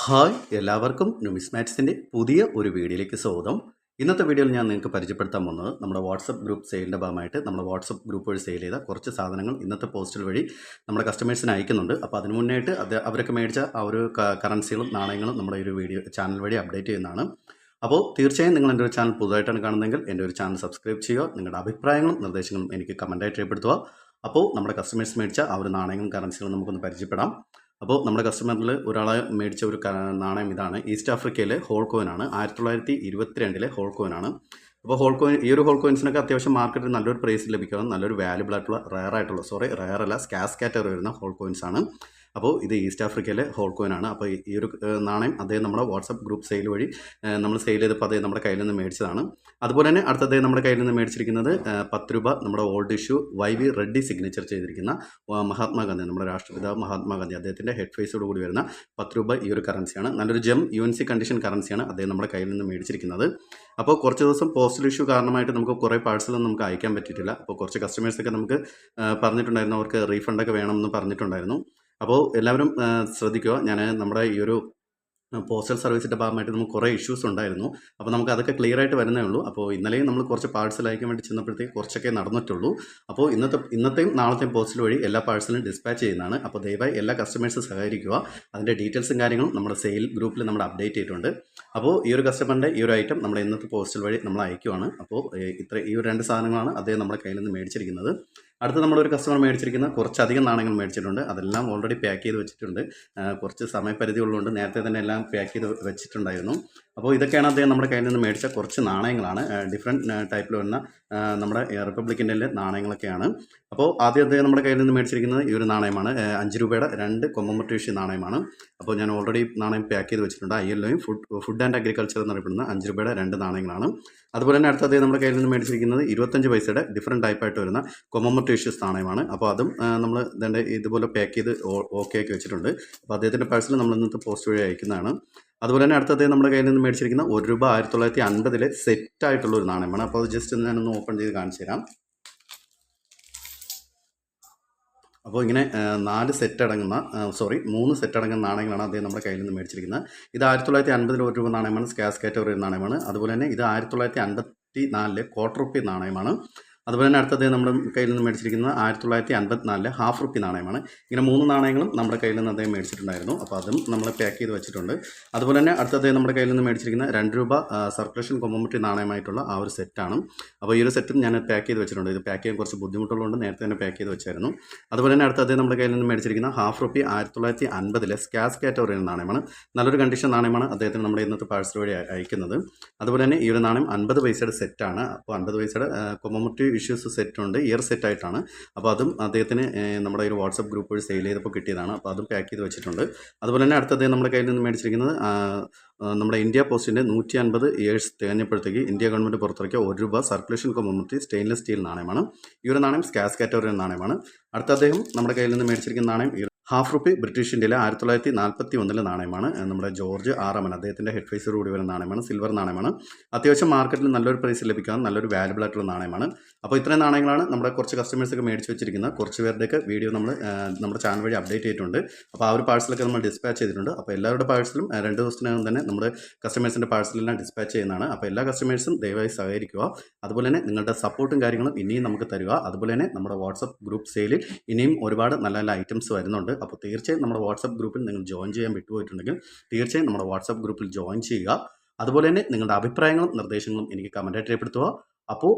Hi എല്ലാവർക്കും ന്യൂമിസ്മാറ്റ്സിന്റെ പുതിയ ഒരു വീഡിയോയിലേക്ക് സ്വാഗതം. ഇന്നത്തെ വീഡിയോയിൽ ഞാൻ നിങ്ങൾക്ക് പരിചയപ്പെടുത്താൻ പോകുന്നത് നമ്മുടെ വാട്സപ്പ് ഗ്രൂപ്പ് സെയിലിന്റെ ഭാഗമായിട്ട് നമ്മുടെ വാട്സപ്പ് ഗ്രൂപ്പ് വഴി സെയിൽ ചെയ്ത കുറച്ച് സാധനങ്ങൾ ഇന്നത്തെ പോസ്റ്റൽ വഴി നമ്മുടെ കസ്റ്റമേഴ്സിന് അയക്കുന്നുണ്ട്. അപ്പോൾ അതിന് മുന്നായിട്ട് അത് അവരൊക്കെ മേടിച്ച ആ ഒരു കറൻസികളും നാണയങ്ങളും നമ്മുടെ ഒരു വീഡിയോ ചാനൽ വഴി അപ്ഡേറ്റ് ചെയ്യുന്നതാണ്. അപ്പോൾ തീർച്ചയായും നിങ്ങൾ എന്റെ ഒരു ചാനൽ പുതുതായിട്ടാണ് കാണുന്നതെങ്കിൽ എന്റെ ഒരു ചാനൽ സബ്സ്ക്രൈബ് ചെയ്യുക നിങ്ങളുടെ അഭിപ്രായങ്ങളും നിർദ്ദേശങ്ങളും എനിക്ക് കമന്റായിട്ട് രേഖപ്പെടുത്തുക. അപ്പോൾ നമ്മുടെ കസ്റ്റമേഴ്സ് മേടിച്ച ആ ഒരു നാണയങ്ങളും കറൻസികളും നമുക്കൊന്ന് പരിചയപ്പെടാം. അപ്പോൾ നമ്മുടെ കസ്റ്റമറിൽ ഒരാളെ മേടിച്ച ഒരു നാണയം ഇതാണ്. ഈസ്റ്റ് ആഫ്രിക്കയിലെ ഹോൾ കോയിനാണ് ആയിരത്തി തൊള്ളായിരത്തി ഇരുപത്തിരണ്ടിലെ ഹോൾ കോയിനാണ് അപ്പോൾ ഹോൾ കോയിൻ ഈ ഒരു ഹോൾ കോയിൻസിനൊക്കെ അത്യാവശ്യം മാർക്കറ്റിൽ നല്ലൊരു പ്രൈസ് ലഭിക്കുന്നത് നല്ലൊരു വാല്യുബിൾ ആയിട്ടുള്ള റയർ ആയിട്ടുള്ള സോറി റയർ അല്ല സ്കാസ് കാറ്റർ വരുന്ന ഹോൾ കോയിൻസ് ആണ്. അപ്പോൾ ഇത് ഈസ്റ്റ് ആഫ്രിക്കയിലെ ഹോൾ ആണ്. അപ്പോൾ ഈ ഒരു നാണയം അദ്ദേഹം നമ്മുടെ വാട്സപ്പ് ഗ്രൂപ്പ് സെയിൽ വഴി നമ്മൾ സെയിൽ ചെയ്തപ്പോൾ അദ്ദേഹം നമ്മുടെ കയ്യിൽ നിന്ന് മേടിച്ചതാണ്. അതുപോലെ തന്നെ അടുത്ത അദ്ദേഹം നമ്മുടെ കയ്യിൽ നിന്ന് മേടിച്ചിരിക്കുന്നത് പത്ത് രൂപ നമ്മുടെ old issue Y V Reddy signature ചെയ്തിരിക്കുന്ന മഹാത്മാഗാന്ധി നമ്മുടെ രാഷ്ട്രപിതാവ് മഹാത്മാഗാന്ധി അദ്ദേഹത്തിന്റെ ഹെഡ് ഫേസോട് കൂടി വരുന്ന പത്ത് രൂപ ഈ ഒരു കറൻസിയാണ് നല്ലൊരു gem U N C condition കറൻസിയാണ് അദ്ദേഹം നമ്മുടെ കയ്യിൽ നിന്ന് മേടിച്ചിരിക്കുന്നത്. അപ്പോൾ കുറച്ച് ദിവസം പോസ്റ്റൽ ഇഷ്യൂ കാരണമായിട്ട് നമുക്ക് കുറേ പാഴ്സലൊന്നും നമുക്ക് അയക്കാൻ പറ്റിയിട്ടില്ല. അപ്പോൾ കുറച്ച് കസ്റ്റമേഴ്സൊക്കെ നമുക്ക് പറഞ്ഞിട്ടുണ്ടായിരുന്നു അവർക്ക് റീഫണ്ടൊക്കെ വേണമെന്ന് പറഞ്ഞിട്ടുണ്ടായിരുന്നു. അപ്പോൾ എല്ലാവരും ശ്രദ്ധിക്കുക. ഞാൻ നമ്മുടെ ഈ ഒരു പോസ്റ്റൽ സർവീസിന്റെ ഭാഗമായിട്ട് നമുക്ക് കുറേ ഇഷ്യൂസ് ഉണ്ടായിരുന്നു. അപ്പോൾ നമുക്ക് അതൊക്കെ ക്ലിയർ ആയിട്ട് വരുന്നേ ഉള്ളൂ. അപ്പോൾ ഇന്നലെയും നമ്മൾ കുറച്ച് പാഴ്സൽ അയക്കാൻ വേണ്ടി ചെന്നപ്പോഴത്തേക്ക് കുറച്ചൊക്കെ നടന്നിട്ടുള്ളൂ. അപ്പോൾ ഇന്നത്തെ ഇന്നത്തെയും നാളത്തെയും പോസ്റ്റൽ വഴി എല്ലാ പാഴ്സലും ഡിസ്പാച്ച് ചെയ്യുന്നതാണ്. അപ്പോൾ ദയവായി എല്ലാ കസ്റ്റമേഴ്സും സഹകരിക്കുക. അതിന്റെ ഡീറ്റെയിൽസും കാര്യങ്ങളും നമ്മുടെ സെയിൽ ഗ്രൂപ്പിൽ നമ്മൾ അപ്ഡേറ്റ് ചെയ്തിട്ടുണ്ട്. അപ്പോൾ ഈ ഒരു കസ്റ്റമറിന്റെ ഈ ഒരു ഐറ്റം നമ്മൾ ഇന്നത്തെ പോസ്റ്റൽ വഴി നമ്മൾ അയക്കുവാണ്. അപ്പോൾ ഇത്ര ഈ ഒരു രണ്ട് സാധനങ്ങളാണ് അദ്ദേഹം നമ്മുടെ കയ്യിൽ നിന്ന് മേടിച്ചിരിക്കുന്നത്. അടുത്ത് നമ്മളൊരു കസ്റ്റമർ മേടിച്ചിരിക്കുന്ന കുറച്ചധികം നാണയങ്ങൾ മേടിച്ചിട്ടുണ്ട്. അതെല്ലാം ഓൾറെഡി പാക്ക് ചെയ്ത് വെച്ചിട്ടുണ്ട്. കുറച്ച് സമയപരിധി ഉള്ളതുകൊണ്ട് നേരത്തെ തന്നെ എല്ലാം പാക്ക് ചെയ്ത് വെച്ചിട്ടുണ്ടായിരുന്നു. അപ്പോൾ ഇതൊക്കെയാണ് അദ്ദേഹം നമ്മുടെ കയ്യിൽ നിന്ന് മേടിച്ച കുറച്ച് നാണയങ്ങളാണ്. ഡിഫറെന്റ് ടൈപ്പിൽ വരുന്ന നമ്മുടെ റിപ്പബ്ലിക്കിന്റെ നാണയങ്ങളൊക്കെയാണ്. അപ്പോൾ ആദ്യം അദ്ദേഹം നമ്മുടെ കയ്യിൽ നിന്ന് മേടിച്ചിരിക്കുന്നത് ഈ ഒരു നാണയമാണ്. അഞ്ച് രൂപയുടെ രണ്ട് കൊമ്മമട്ടേഷി നാണയമാണ്. അപ്പോൾ ഞാൻ ഓൾറെഡി നാണയം പാക്ക് ചെയ്ത് വെച്ചിട്ടുണ്ട്. I L food food and agriculture എന്നറിയപ്പെടുന്ന അഞ്ച് രൂപയുടെ രണ്ട് നാണയങ്ങളാണ്. അതുപോലെ തന്നെ അടുത്ത അദ്ദേഹം നമ്മുടെ കയ്യിൽ നിന്ന് മേടിച്ചിരിക്കുന്നത് ഇരുപത്തഞ്ച് പൈസയുടെ ഡിഫറെന്റ് ടൈപ്പായിട്ട് വരുന്ന കൊമ്മമട്ടേഷ്യസ് നാണയമാണ്. അപ്പോൾ അതും നമ്മൾ ഇതിന്റെ ഇതുപോലെ പാക്ക് ചെയ്ത് ഓക്കെ ആക്കി വെച്ചിട്ടുണ്ട്. അപ്പോൾ അദ്ദേഹത്തിന്റെ പാഴ്സൽ നമ്മൾ ഇന്നത്തെ പോസ്റ്റ് വഴി അയക്കുന്നതാണ്. അതുപോലെ തന്നെ അടുത്ത അദ്ദേഹം നമ്മുടെ കയ്യിൽ നിന്ന് മേടിച്ചിരിക്കുന്ന ഒരു രൂപ ആയിരത്തി തൊള്ളായിരത്തി അൻപതിലെ സെറ്റ് ആയിട്ടുള്ള ഒരു നാണയമാണ്. അപ്പോൾ അത് ജസ്റ്റ് ഞാനൊന്ന് ഓപ്പൺ ചെയ്ത് കാണിച്ചു തരാം. അപ്പോൾ ഇങ്ങനെ നാല് സെറ്റ് അടങ്ങുന്ന സോറി മൂന്ന് സെറ്റ് അടങ്ങുന്ന നാണയങ്ങളാണ് അദ്ദേഹം നമ്മുടെ കയ്യിൽ നിന്ന് മേടിച്ചിരിക്കുന്നത്. ഇത് ആയിരത്തി തൊള്ളായിരത്തി അൻപതിൽ ഒരു രൂപ നാണയമാണ്. Scarce category നാണയമാണ്. അതുപോലെ തന്നെ ഇത് ആയിരത്തി തൊള്ളായിരത്തി അൻപത്തി നാലിലെ കോട്ടർ റുപ്പി നാണയമാണ്. അതുപോലെ തന്നെ അടുത്തത് നമ്മുടെ കയ്യിൽ നിന്ന് മേടിച്ചിരിക്കുന്നത് ആയിരത്തി തൊള്ളായിരത്തി അൻപത്തിനാലിലെ ഹാഫ് റുപ്പി നാണയമാണ്. ഇങ്ങനെ മൂന്ന് നാണയങ്ങളും നമ്മുടെ കയ്യിൽ നിന്ന് അദ്ദേഹം മേടിച്ചിട്ടുണ്ടായിരുന്നു. അപ്പോൾ അതും നമ്മൾ പാക്ക് ചെയ്ത് വെച്ചിട്ടുണ്ട്. അതുപോലെ തന്നെ അടുത്തത് നമ്മുടെ കയ്യിൽ നിന്ന് മേടിച്ചിരിക്കുന്ന രണ്ട് രൂപ സർക്കുലേഷൻ കൊമ്മോമറ്റി നാണയമായിട്ടുള്ള ആ ഒരു സെറ്റാണ് അപ്പോൾ ഈ ഒരു സെറ്റും ഞാൻ പാക്ക് ചെയ്ത് വെച്ചിട്ടുണ്ട്. ഇത് പാക്ക് ചെയ്യാൻ കുറച്ച് ബുദ്ധിമുട്ടുള്ളതുകൊണ്ട് നേരത്തെ തന്നെ പാക്ക് ചെയ്ത് വെച്ചായിരുന്നു. അതുപോലെ തന്നെ അടുത്തത് നമ്മുടെ കയ്യിൽ നിന്ന് മേടിച്ചിരിക്കുന്ന ഹാഫ് റുപ്പി ആയിരത്തി തൊള്ളായിരത്തി അൻപതിലെ സ്കാസ് കാറ്റഗറി നാണയമാണ്. നല്ലൊരു കണ്ടീഷൻ നാണയമാണ് അദ്ദേഹത്തിന് നമ്മുടെ ഇന്നത്തെ പാഴ്സൽ വഴി അയ- അയക്കുന്നത്. അതുപോലെ തന്നെ ഈ ഒരു നാണയം അൻപത് പൈസയുടെ സെറ്റാണ് അപ്പോൾ അൻപത് പൈസയുടെ കൊമ്മമുട്ടി ഇഷ്യൂസ് സെറ്റ് ഉണ്ട്. ഇയർ സെറ്റ് ആയിട്ടാണ്. അപ്പോൾ അതും അദ്ദേഹത്തിന് നമ്മുടെ ഒരു വാട്സപ്പ് ഗ്രൂപ്പ് വഴി സെയിൽ ചെയ്തപ്പോൾ കിട്ടിയതാണ്. അപ്പോൾ അതും പാക്ക് ചെയ്ത് വെച്ചിട്ടുണ്ട്. അതുപോലെ തന്നെ അടുത്തത് നമ്മുടെ കയ്യിൽ നിന്ന് മേടിച്ചിരിക്കുന്നത് നമ്മുടെ ഇന്ത്യ പോസ്റ്റിന്റെ നൂറ്റി അൻപത് ഇയേഴ്സ് തികഞ്ഞപ്പോഴത്തേക്ക് ഇന്ത്യ ഗവൺമെന്റ് പുറത്തിറക്കിയ ഒരു രൂപ സർക്കുലേഷൻ കൊമ്മമുട്ടി സ്റ്റെയിൻലെസ് സ്റ്റീൽ നാണയമാണ്. ഈ ഒരു നാണയം സ്കാസ് കാറ്റഗറി നാണയമാണ്. അടുത്ത അദ്ദേഹം നമ്മുടെ കയ്യിൽ നിന്ന് മേടിച്ചിരിക്കുന്ന നാണയം ഹാഫ് റുപ്പി ബ്രിട്ടീഷ് ഇന്ത്യയിലെ ആയിരത്തി തൊള്ളായിരത്തി നാൽപ്പത്തി ഒന്നിലെ നാണയമാണ് നമ്മുടെ ജോർജ് ആറമൻ അദ്ദേഹത്തിന്റെ ഹെഡ് ഫേസർ കൂടി വരുന്ന നാണയമാണ്. സിൽവർ നാണയമാണ്. അത്യാവശ്യം മാർക്കറ്റിൽ നല്ലൊരു പ്രൈസ് ലഭിക്കാൻ നല്ലൊരു വാലുബിൾ ആയിട്ടുള്ള നാണയമാണ്. അപ്പോൾ ഇത്രയും നാണയങ്ങളാണ് നമ്മുടെ കുറച്ച് കസ്റ്റമേഴ്സൊക്കെ മേടിച്ച് വെച്ചിരിക്കുന്നത്. കുറച്ച് പേരുടെയൊക്കെ വീഡിയോ നമ്മൾ നമ്മുടെ ചാനൽ വഴി അപ്ഡേറ്റ് ചെയ്തിട്ടുണ്ട്. അപ്പോൾ ആ ഒരു പാഴ്സലൊക്കെ നമ്മൾ ഡിസ്പാച്ച് ചെയ്തിട്ടുണ്ട്. അപ്പോൾ എല്ലാവരുടെ പാഴ്സലും രണ്ട് ദിവസത്തിനകം തന്നെ നമ്മുടെ കസ്റ്റമേഴ്സിന്റെ പാഴ്സലെല്ലാം ഡിസ്പാച്ച് ചെയ്യുന്നതാണ്. അപ്പോൾ എല്ലാ കസ്റ്റമേഴ്സും ദയവായി സഹകരിക്കുക. അതുപോലെ തന്നെ നിങ്ങളുടെ സപ്പോർട്ടും കാര്യങ്ങളും ഇനിയും നമുക്ക് തരിക. അതുപോലെ തന്നെ നമ്മുടെ വാട്സപ്പ് ഗ്രൂപ്പ് സെയിലിൽ ഇനിയും ഒരുപാട് നല്ല നല്ല ഐറ്റംസ് വരുന്നുണ്ട്. അപ്പോൾ തീർച്ചയായും നമ്മുടെ വാട്സപ്പ് ഗ്രൂപ്പിൽ നിങ്ങൾ ജോയിൻ ചെയ്യാൻ വിട്ടുപോയിട്ടുണ്ടെങ്കിൽ തീർച്ചയായും നമ്മുടെ വാട്സപ്പ് ഗ്രൂപ്പിൽ ജോയിൻ ചെയ്യുക. അതുപോലെ തന്നെ നിങ്ങളുടെ അഭിപ്രായങ്ങളും നിർദ്ദേശങ്ങളും എനിക്ക് കമന്റായിട്ട് രേഖപ്പെടുത്തുക. അപ്പോൾ